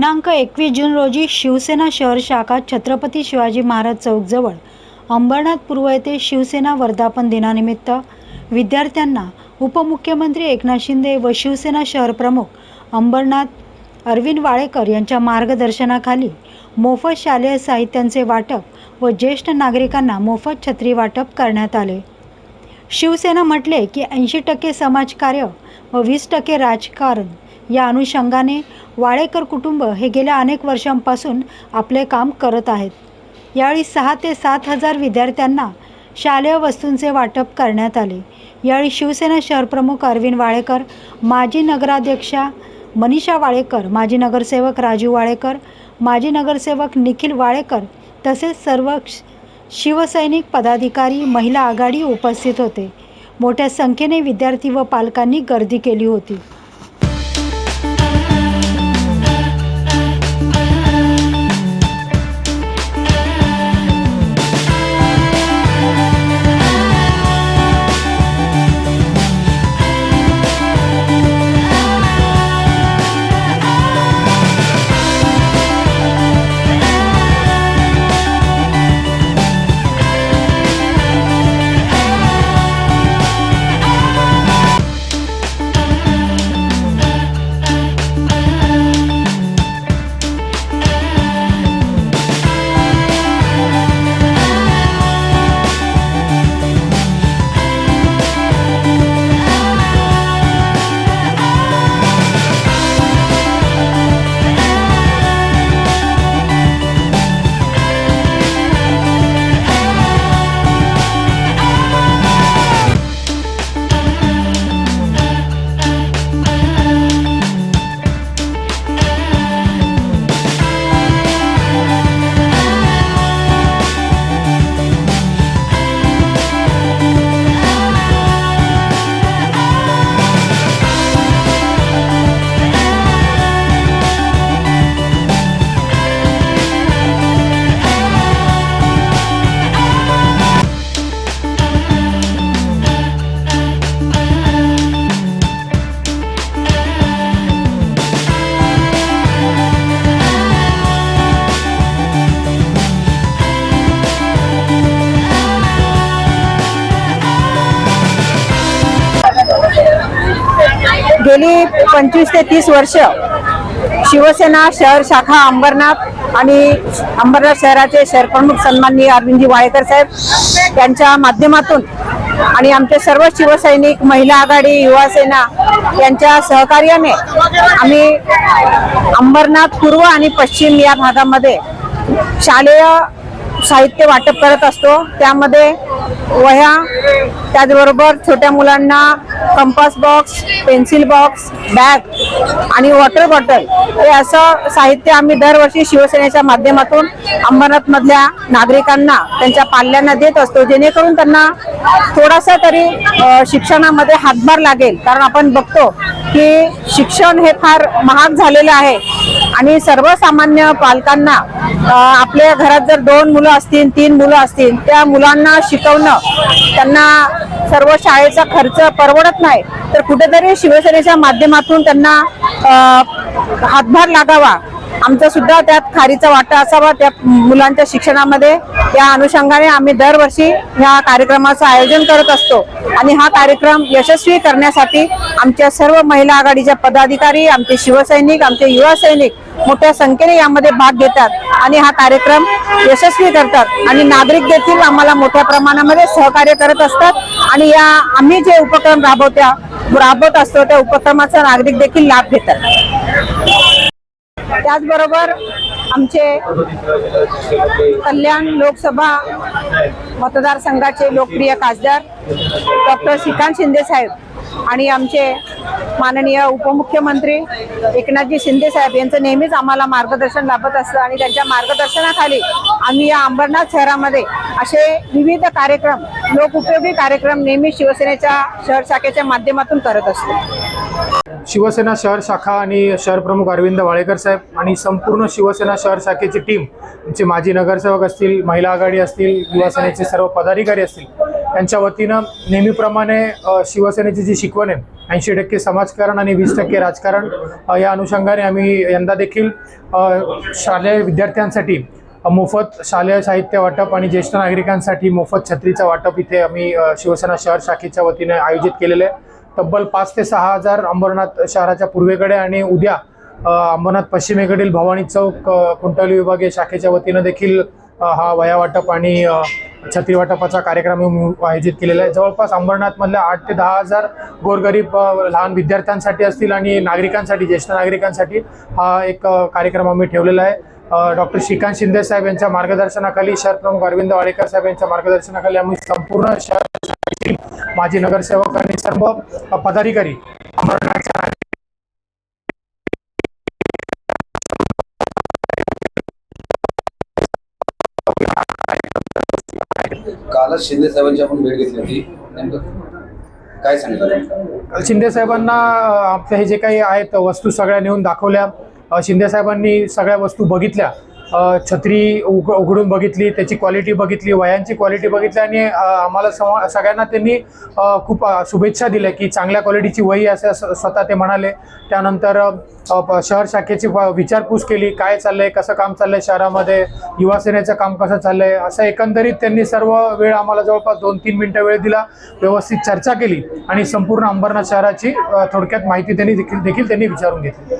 दिनांक एकवीस जून रोजी शिवसेना शहर शाखा छत्रपती शिवाजी महाराज चौकजवळ अंबरनाथ पूर्व येथे शिवसेना वर्धापन दिनानिमित्त विद्यार्थ्यांना उपमुख्यमंत्री एकनाथ शिंदे व शिवसेना शहरप्रमुख अंबरनाथ अरविंद वाळेकर यांच्या मार्गदर्शनाखाली मोफत शालेय साहित्यांचे वाटप व ज्येष्ठ नागरिकांना मोफत छत्री वाटप करण्यात आले. शिवसेना म्हटले की ऐंशी टक्के समाजकार्य व वीस टक्के राजकारण या अनुषंगाने वाळेकर कुटुंब हे गेल्या अनेक वर्षांपासून आपले काम करत आहेत. यावेळी सहा ते सात हजार विद्यार्थ्यांना शालेय वस्तूंचे वाटप करण्यात आले. यावेळी शिवसेना शहरप्रमुख अरविंद वाळेकर माजी नगराध्यक्षा मनीषा वाळेकर माजी नगरसेवक राजू वाळेकर माजी नगरसेवक निखिल वाळेकर तसेच सर्व श- शिवसैनिक पदाधिकारी महिला आघाडी उपस्थित होते. मोठ्या संख्येने विद्यार्थी व पालकांनी गर्दी केली होती. गेली पंचवीस ते तीस वर्ष शिवसेना शहर शाखा अंबरनाथ आणि अंबरनाथ शहराचे शहरप्रमुख सन्माननीय अरविंदजी वाळेकर साहेब यांच्या माध्यमातून आणि आमचे सर्व शिवसैनिक महिला आघाडी युवा सेना यांच्या सहकार्याने आम्ही अंबरनाथ पूर्व आणि पश्चिम या भागामध्ये शालेय साहित्य वाटप करत असतो. त्यामध्ये वह्या त्याचबरोबर छोट्या मुलांना compass box pencil box bag आणि वॉटर बॉटल हे असं साहित्य आम्ही दरवर्षी शिवसेनेच्या माध्यमातून अंबरनाथमधल्या नागरिकांना त्यांच्या पाल्यांना देत असतो. जेणेकरून त्यांना थोडासा तरी शिक्षणामध्ये हातभार लागेल. कारण आपण बघतो की शिक्षण हे फार महाग झालेलं आहे. आणि सर्वसामान्य पालकांना आपल्या घरात जर दोन मुलं असतील तीन मुलं असतील त्या मुलांना शिकवणं त्यांना सर्व शाळेचा खर्च परवडत नाही तर कुठेतरी शिवसेनेच्या माध्यमातून त्यांना हातभार लागावा. आमचा सुद्धा त्यात खारीचा वाटा असावा त्या मुलांच्या शिक्षणामध्ये या अनुषंगाने आम्ही दरवर्षी ह्या कार्यक्रमाचं आयोजन करत असतो. आणि हा कार्यक्रम यशस्वी करण्यासाठी आमच्या सर्व महिला आघाडीच्या पदाधिकारी आमचे शिवसैनिक आमचे युवा सैनिक मोठ्या संख्येने यामध्ये भाग घेतात आणि हा कार्यक्रम यशस्वी करतात. आणि नागरिक देखील आम्हाला मोठ्या प्रमाणामध्ये सहकार्य करत असतात. आणि या आम्ही जे उपक्रम राबवत्या राबवत असतो त्या उपक्रमाचा नागरिक देखील लाभ घेतात. त्याचबरोबर आमचे कल्याण लोकसभा मतदारसंघाचे लोकप्रिय खासदार डॉक्टर श्रीकांत शिंदे साहेब आणि आमचे माननीय उपमुख्यमंत्री एकनाथजी शिंदे साहेब यांचं नेहमीच आम्हाला मार्गदर्शन लाभत असतं आणि त्यांच्या मार्गदर्शनाखाली आम्ही या अंबरनाथ शहरामध्ये असे विविध कार्यक्रम लोकउपयोगी कार्यक्रम नेहमी शिवसेनेच्या शहर शाखेच्या माध्यमातून करत असतो. शिवसेना शहर शाखा आणि शहर प्रमुख अरविंद वाळेकर साहेब आणि संपूर्ण शिवसेना शहर शाखेची टीम आमचे माजी नगरसेवक असतील महिला आघाडी असतील युवा सेनेचे सर्व पदाधिकारी असतील त्यांच्या वतीनं नेहमीप्रमाणे शिवसेनेची जी शिकवण आहे ऐंशी टक्के समाजकारण आणि वीस टक्के राजकारण या अनुषंगाने आम्ही यंदा देखील शालेय विद्यार्थ्यांसाठी मोफत शालेय साहित्य वाटप आणि ज्येष्ठ नागरिकांसाठी मोफत छत्रीचं वाटप इथे आम्ही शिवसेना शहर शाखेच्या वतीने आयोजित केलेलं आहे. तब्बल पाच ते सहा हजार अंबरनाथ शहराच्या पूर्वेकडे आणि उद्या अंबरनाथ पश्चिमेकडील भवानी चौक कुंटाली विभागीय शाखेच्या वतीनं देखील हा वया वाटप आणि छत्रीवाटपाचा छत्री वाटपाचा कार्यक्रम आयोजित केलेला आहे. जवळपास अंबरनाथमधल्या आठ ते दहा हजार गोरगरीब लहान विद्यार्थ्यांसाठी असतील आणि नागरिकांसाठी ज्येष्ठ नागरिकांसाठी हा एक कार्यक्रम आम्ही ठेवलेला आहे. डॉक्टर श्रीकांत शिंदे साहेब यांच्या मार्गदर्शनाखाली शहर प्रमुख अरविंद वाडेकर साहेब यांच्या मार्गदर्शनाखाली आम्ही संपूर्ण शहर माजी नगरसेवक आणि सर्व पदाधिकारी अंबरनाथच्या कालच शिंदे साहेबांची आपण भेट घेतली होती. नेमकं काय सांगितलं शिंदे साहेबांना आपल्या हे जे काही आहेत वस्तू सगळ्या नेऊन दाखवल्या. शिंदे साहेबांनी सगळ्या वस्तू बघितल्या. छत्री उघ उघडून बघितली त्याची क्वालिटी बघितली वयांची क्वालिटी बघितली आणि आम्हाला सम सगळ्यांना त्यांनी खूप शुभेच्छा दिल्या की चांगल्या क्वालिटीची वही असं स्वतः ते म्हणाले. त्यानंतर शहर शाखेची व- विचारपूस केली काय चाललंय कसं काम चाललंय शहरामध्ये युवासेनेचं काम कसं चाललंय असं एकंदरीत त्यांनी सर्व वेळ आम्हाला जवळपास दोन तीन मिनटं वेळ दिला व्यवस्थित चर्चा केली आणि संपूर्ण अंबरनाथ शहराची थोडक्यात माहिती त्यांनी देखील देखील त्यांनी विचारून घेतली.